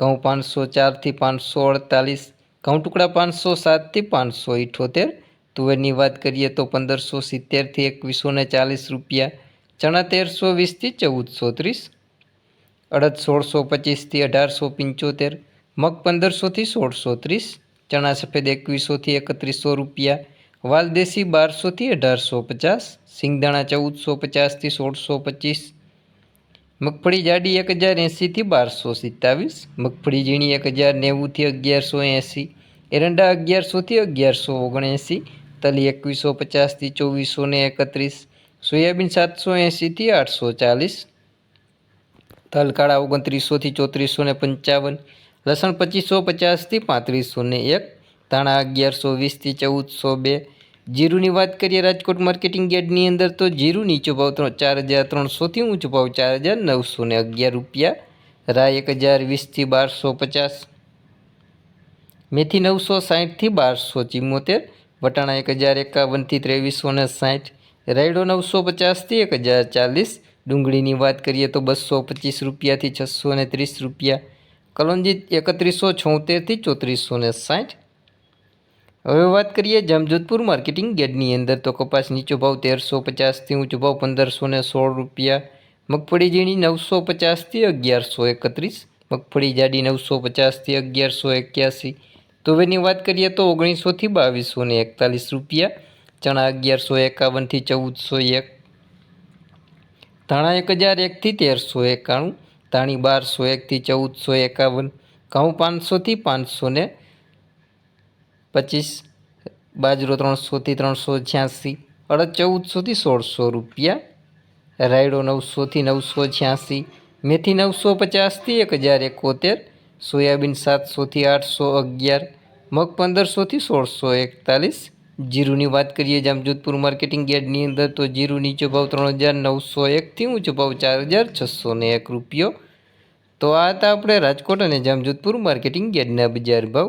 ઘઉં પાંચસો ચારથી પાંચસો અડતાલીસ, ઘઉં ટુકડા પાંચસો સાતથી પાંચસો ઇઠોતેર. તુવેરની વાત કરીએ તો પંદરસો સિત્તેરથી એકવીસો ને ચાલીસ રૂપિયા. ચણા તેરસો વીસથી ચૌદસો ત્રીસ. અડદ સોળસો પચીસથી અઢારસો પંચોતેર. મગ પંદરસોથી સોળસો ત્રીસ. ચણા સફેદ એકવીસોથી એકત્રીસો રૂપિયા. વાલદેશી બારસોથી અઢારસો પચાસ. સિંગદાણા ચૌદસો પચાસથી સોળસો પચીસ. મગફળી જાડી એક હજાર એંસીથી બારસો સિત્તાવીસ, મગફળી ઝીણી એક હજાર નેવુંથી અગિયારસો એંસી એરંડા અગિયારસોથી અગિયારસો ઓગણએંસી તલી એકવીસો પચાસથી ચોવીસો ને એકત્રીસ, સોયાબીન સાતસો એંસીથી આઠસો ચાલીસ તલ કાળા ઓગણત્રીસોથી ચોત્રીસો ને પંચાવન, લસણ પચીસો પચાસથી પાંત્રીસો ને એક, ધાણા અગિયારસો વીસથી ચૌદસો બે જીરુની વાત કરીએ રાજકોટ માર્કેટિંગ યાર્ડની અંદર, તો જીરું નીચો ભાવ ત્રણ ચાર હજાર ત્રણસોથી ઊંચો ભાવ ચાર હજાર નવસો ને અગિયાર રૂપિયા, રાય એક હજાર વીસથી બારસો પચાસ. મેથી નવસો સાહીઠથી બારસો ચિમ્મોતેર વટાણા એક હજાર એકાવનથી ત્રેવીસો ને સાઠ રાયડો નવસો પચાસથી એક હજાર ચાલીસ, ડુંગળીની વાત કરીએ તો બસો પચીસ રૂપિયાથી છસો ને ત્રીસ રૂપિયા કલોંજી એકત્રીસો છોતેરથી ચોત્રીસો ને સાઠ હવે વાત કરીએ જામજોધપુર માર્કેટિંગ યાર્ડની અંદર તો કપાસ નીચો ભાવ તેરસો પચાસથી ઊંચો ભાવ પંદરસો ને સોળ રૂપિયા. મગફળી ઝીણી નવસો પચાસથી અગિયારસો એકત્રીસ. મગફળી જાડી નવસો પચાસથી અગિયારસો એક્યાસી. તુવેરની વાત કરીએ તો ઓગણીસોથી બાવીસો ને એકતાલીસ રૂપિયા. ચણા અગિયારસો એકાવનથી ચૌદસો એક. ધાણા એક હજાર એકથી તેરસો એકાણું. ધાણી બારસો એકથી ચૌદસો એકાવન. ઘઉં પાંચસોથી પાંચસો ને પચીસ, બાજરો ત્રણસોથી ત્રણસો છ્યાસી, અડદ ચૌદસોથી સોળસો રૂપિયા, રાયડો નવસોથી નવસો છ્યાસી, મેથી નવસો પચાસથી એક હજાર એકોતેર, સોયાબીન સાતસોથી આઠસો અગિયાર, મગ પંદરસોથી સોળસો એકતાલીસ. જીરુની વાત કરીએ જામજોધપુર માર્કેટિંગ યાર્ડની અંદર તો જીરું નીચો ભાવ ત્રણ હજાર નવસો એકથી ઊંચો ભાવ ચાર હજાર છસો ને એક રૂપિયો. તો આ હતા આપણે રાજકોટ અને જામજોધપુર માર્કેટિંગ યાર્ડના બજાર ભાવ.